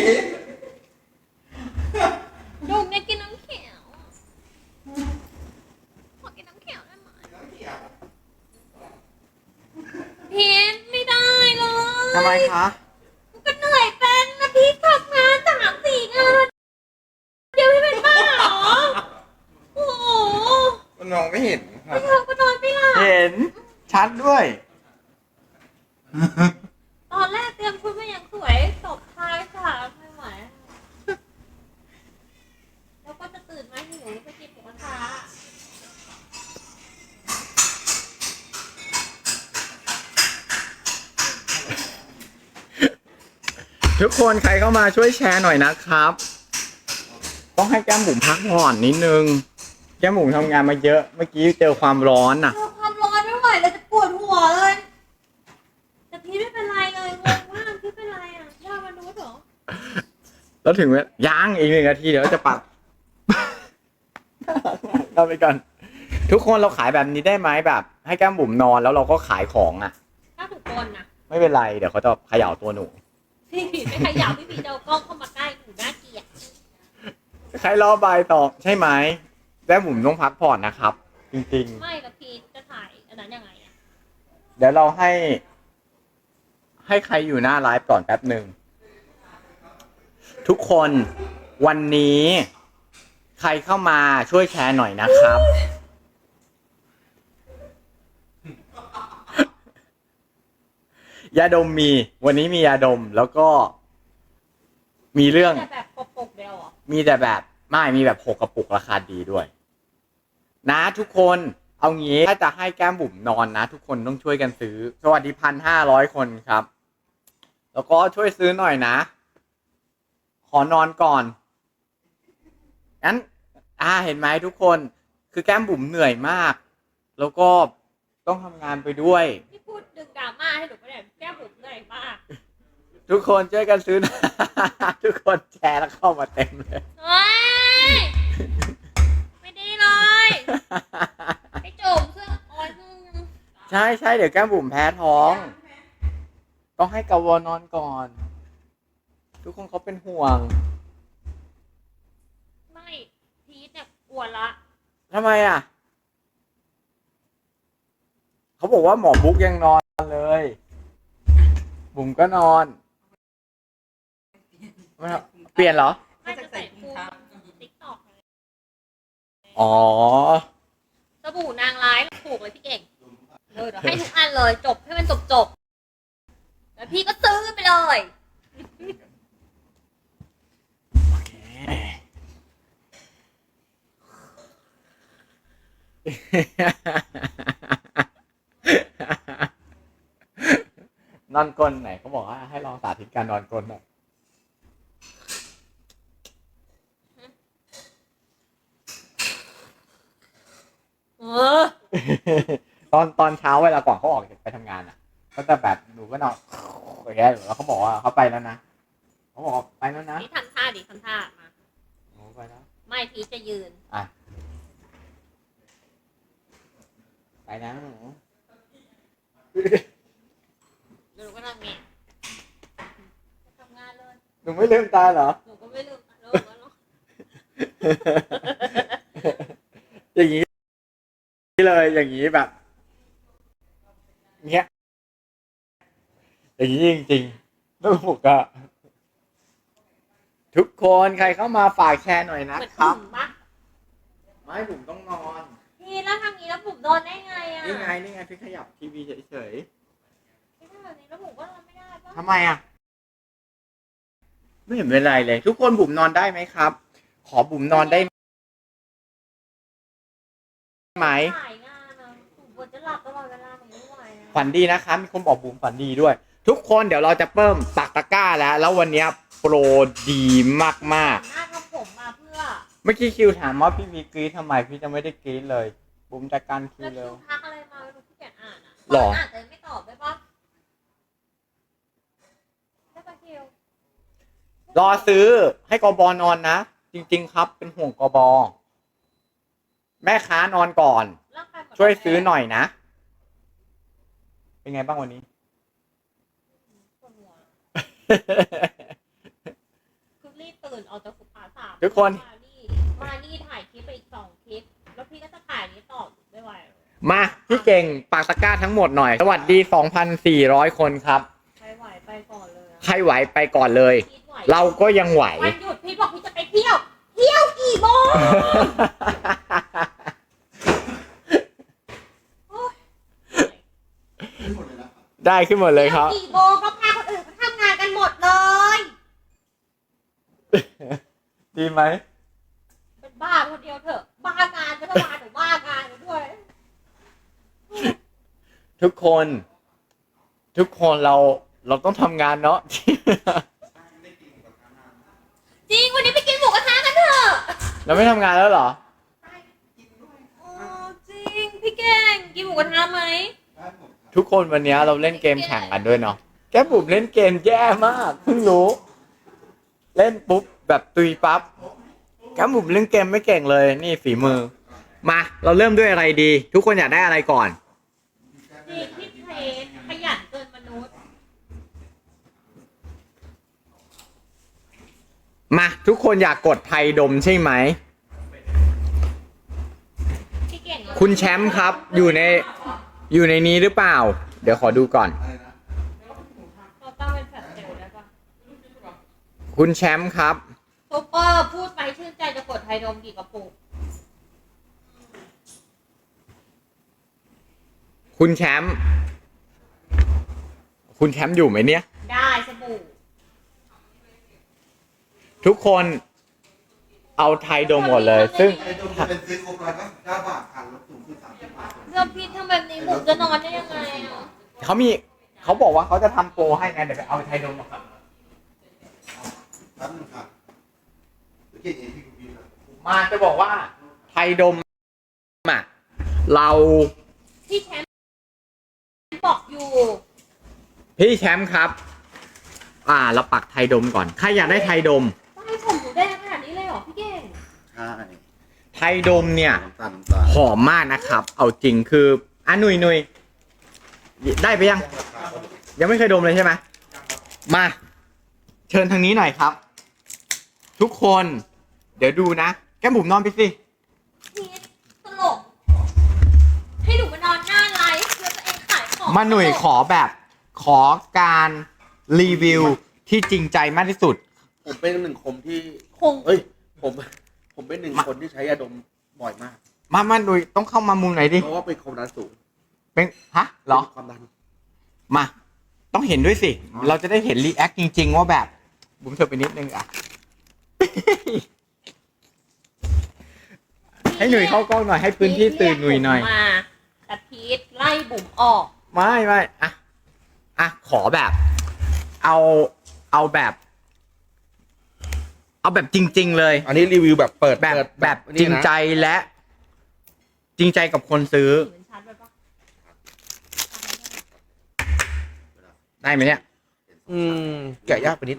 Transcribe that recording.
ำลูกเนี่ยกินน้ำเขียวขอกินน้ำเขียวได้ไหมพีทไม่ได้เลยทำไมคะ ก็เหนื่อยเป็นนะพีททำงานสามสี่งานเดี๋ยวให้เป็นบ้าเหรอ โอ้โหมันมองไม่เห็นครัไม่บทำก็นอนไม่หลับ เห็น ชัดด้วย ทุกคนใครเข้ามาช่วยแชร์หน่อยนะครับ ต้องให้แก้มบุ๋มพักผ่อนนิดนึง แก้มบุ๋มทำงานมาเยอะ เมื่อกี้เจอความร้อนน่ะเจอความร้อนไม่ไหวเลยจะปวดหัวเลย แต่พีทไม่เป็นไรเลยงงมากพีทเป็นไรอะย่ามันรู้เหรอแล้วถึงเวลายังอีกหนึ่งนาทีเดี๋ยวจะปัดเราไปก่อน ทุกคนเราขายแบบนี้ได้ไหมแบบ ให้แก้มบุ๋มนอนแล้วเราก็ขายของอะ ถ้าถูกคนนะไม่เป็นไรเดี๋ยวเขาจะเขย่าตัวหนู พี่พีทไม่ขยับพี่พีทจะเอากล้องเข้ามาใกล้หนูน่าเกลียดใครรอบายต่อใช่ไหมแก้มบุ๋มต้องพักผ่อนนะครับ จริงไม่แล้วพีทจะถ่ายอันนั้นยังไงอะๆ เดี๋ยวเราให้ ให้ใครอยู่หน้าไลฟ์ก่อนแป๊บหนึ่ง ทุกคนวันนี้ ใครเข้ามาช่วยแชร์หน่อยนะครับ ยาดมมี วันนี้มียาดมแล้วก็ มีเรื่อง แต่แบบปกๆเดียวเหรอมีแต่แบบไม่มีแบบหกกระปุกราคาดีด้วย นะทุกคนเอางี้ถ้าจะให้แก้มบุ๋มนอนนะ ทุกคนต้องช่วยกันซื้อ สวัสดีพันห้าร้อยคนครับ แล้วก็ช่วยซื้อหน่อยนะ ขอนอนก่อนงั้น อ่าเห็นไหมทุกคน คือแก้มบุ๋มเหนื่อยมาก แล้วก็ต้องทำงานไปด้วย ที่พูดดึงดราม่า ให้หนูไปเนี่ยแก้มผมเหนื่อยมากทุกคนช่วยกันซื้อนะ ทุกคนแชร์แล้วเข้ามาเต็มเลย เฮ้ย ไม่ดีเลยไอ้จุ่มเครื่องออยเครื่องใช่ใช่เดี๋ยวแก้มบุ๋มแพ้ท้อง ต้องให้กาวอนอนก่อน ทุกคนเขาเป็นห่วงไม่พีทเนี่ยกลัวละทำไมอะ เขาบอกว่าหมอบุ๊กยังนอน เลยบุ๋มก็นอนไม่เอาเปลี่ยนเหรอ ไม่จะใส่ฟูติ๊กตอกอ๋อ สบู่นางร้ายถูกเลยพี่เก่งเออเดี๋ยวให้ทุกอันเลย จบให้มันจบจบๆแล้วพี่ก็ซื้อไปเลย อนกลนไหนเขาบอกว่าให้ลองสาธิตการนอนกลนหน่อยเออตอนตอนเช้าเวลาก่อนเขาออกไปทำงานอะ ก็จะแบบหนูก็นอนอย่างเงี้ยแล้วเขาบอกว่าเขาไปแล้วนะเขาบอกว่าไปแล้วนะพี่ทำท่าดิทำท่ามาหนูไปแล้วไม่พีทจะยืน อะไปนะหนูห นูก็ทำไงจะทำงานเลยหนูไม่ลืมตาเหรอ หนูก็ไม่ลืมเลิกแล้วเนาะอย่างนี้เลยอย่างนี้แบบเงี้ยอย่างนี้จริงๆลูกอะทุกคนใครเข้ามาฝากแชร์หน่อยนะเหมือนครัปุ่บมปะไม่ผมต้องนอนพี่แล้วทำงี้แล้วปุ่มโดนได้ไงอะนี่ไงนี่ไงพี่ขยับทีวีเฉยพี่ทำ แบบนี้แล้วปุ่มก็ทำไม่ได้ปะๆทำไมอะไม่เห็นเป็นไรเลย ทุกคนบุ๋มนอนได้ไหมครับ ขอบุ๋มนอนได้ไหมถ่ายงานอะปุ่มควรจะหลับตลอดเวลาหนูไม่ไหวอะฝันดีนะคะมีคนบอกบุ๋มฝันดีด้วย ทุกคนเดี๋ยวเราจะเพิ่มปักตะกร้าแล้ว แล้ววันเนี้ยโปรดีมากหน้าทำผมมาเพื่อ ๆ เมื่อกี้คิวถามว่าพี่วีกรีดทำไมพี่จะไม่ได้กรีดเลย บุ๋มจัดการคิแล้ววเร็คิวว ทักอะไรมาไม่รู้พี่แกอ่านอะหรอ อ่านแต่ไม่ตอบได้ปะได้ปะคิว รอซื้อให้กบนอนนะ จริง ๆ ครับ เป็นห่วงกบแม่ค้านอนก่อนร่างกายเหมืนช่วยซื้อหน่อยนะ เป็นไงบ้างวันนี้ปวดหัวคือรีบตื่นออกจากสุขาสามทุกคน มานี่มานี่ถ่ายคลิปไปอีกสองคลิป แล้วพี่ก็จะถ่ายนี้ต่อไม่ไหวมาพี่เก่งปากตะกร้าทั้งหมดหน่อย สวัสดี 2,400 คนครับใครไหวไปก่อนเลยอะใครไหวไปก่อนเลยพีทไหว เราก็ยังไหว วันหยุดพี่บอกพี่จะไปเที่ยว เที่ยวกี่โมงโอ๊ยได้ขึ้นหมดเลยครับที่วกี่โมงก็พาคนอื่นเขาทำงานกันหมดเลย ดีไหม เป็นบ้าคนเดียวเถอะ บ้างานก็ต้องมาหนูบ้างานด้วย ทุกคน ทุกคนเราเราต้องทำงานเนาะ จริงวันนี้ไปกินหมูกระทะกันเถอะ เราไม่ทำงานแล้วเหรอ โอ้จริง พี่เก่งกินหมูกระทะไหมทุกคนวันนี้เราเล่นเกมแข่งกันด้วยเนาะแก้มบุ๋มเล่นเกมแย่มากเพิ่งรู้ เล่นปุ๊บแบบตุยปั๊บแก้มบุ๋มเล่นเกมไม่เก่งเลยนี่ฝีมือ มา เราเริ่มด้วยอะไรดี ทุกคนอยากได้อะไรก่อนจริงพี่เทรนขยันเกินมนุษย์ มาทุกคนอยากกดไทยดมใช่ไหมพี่เก่งคุณแชมป์ครับอยู่ในอยู่ในนี้หรือเปล่า เดี๋ยวขอดูก่อนเราตั้งเป็นแฟลชเซลลได้ปะคุณแชมป์ครับซุปเปอร์พูดไปชื่นใจจะกดไทยดมกี่กระปุกคุณแชมป์คุณแชมป์อยู่ไหมเนี่ย ได้สบู่ ทุกคนเอาไทยดมหมดเลย ซึ่ง ไอ้ตรงจะเป็นซื้อครบร้อยเก้าบาทค่ะลดสูงสุดสามสิบบาทเรื่องพี่ทำแบบนี้หมูจะนอนได้ยังไงอะเขามีเขาบอกว่าเขาจะทำโปรให้ไงเดี๋ยวไปเอาไทยดมมาครับแป๊บนึงค่ะเดี๋ยวเก่งเองพี่คุณพี่ครับมาจะบอกว่าไทยดมอะเราพี่แชมป์บอกอยู่พี่แชมป์ครับ อ่า เราปักไทยดมก่อน ใครอยากได้ไทยดม ไทยดมเนี่ยน้ำตาลน้ำตาลหอมมากนะครับ เอาจริงคืออะหนุยหนุยได้ไปยัง ยังไม่เคยดมเลยใช่ไหมมา เชิญทางนี้หน่อยครับ ทุกคน เดี๋ยวดูนะ แก้มบุ๋มนอนไปสิ พีทตลก ให้หนูมานอนหน้าไลฟ์แล้วตัวเองขายของมาหนุ่ยขอแบบขอการรีวิวที่จริงใจมากที่สุด ผมเป็นหนึ่งคนที่ คงเอ้ย ผม ผมเป็นหนึ่งคนที่ใช้ยาดมบ่อยมาก มามาหนุ่ยต้องเข้ามามุมไหนดิ เพราะว่าเป็นความดันสูงเป็น ฮะเหรอป็นความดัน มา ต้องเห็นด้วยสิเราจะได้เห็นรีแอคจริง ๆ ว่าแบบ บุ๋มเธอไปนิดนึงอะ ให้หนุ่ยเข้ากล้องหน่อย ให้พื้นที่ตื่นหนุ่ยหน่อยมาแต่พีทไล่บุ๋มออก ไม่ไม่อะอะขอแบบ เอา เอาแบบ เอาแบบจริง ๆ เลย อันนี้รีวิวแบบเปิดแบบเปิดแบบนี่นะจริงใจและ จริงใจกับคนซื้อสีมันชัดไปปะได้ไหมเนี่ยอืมแกะยากไปนิด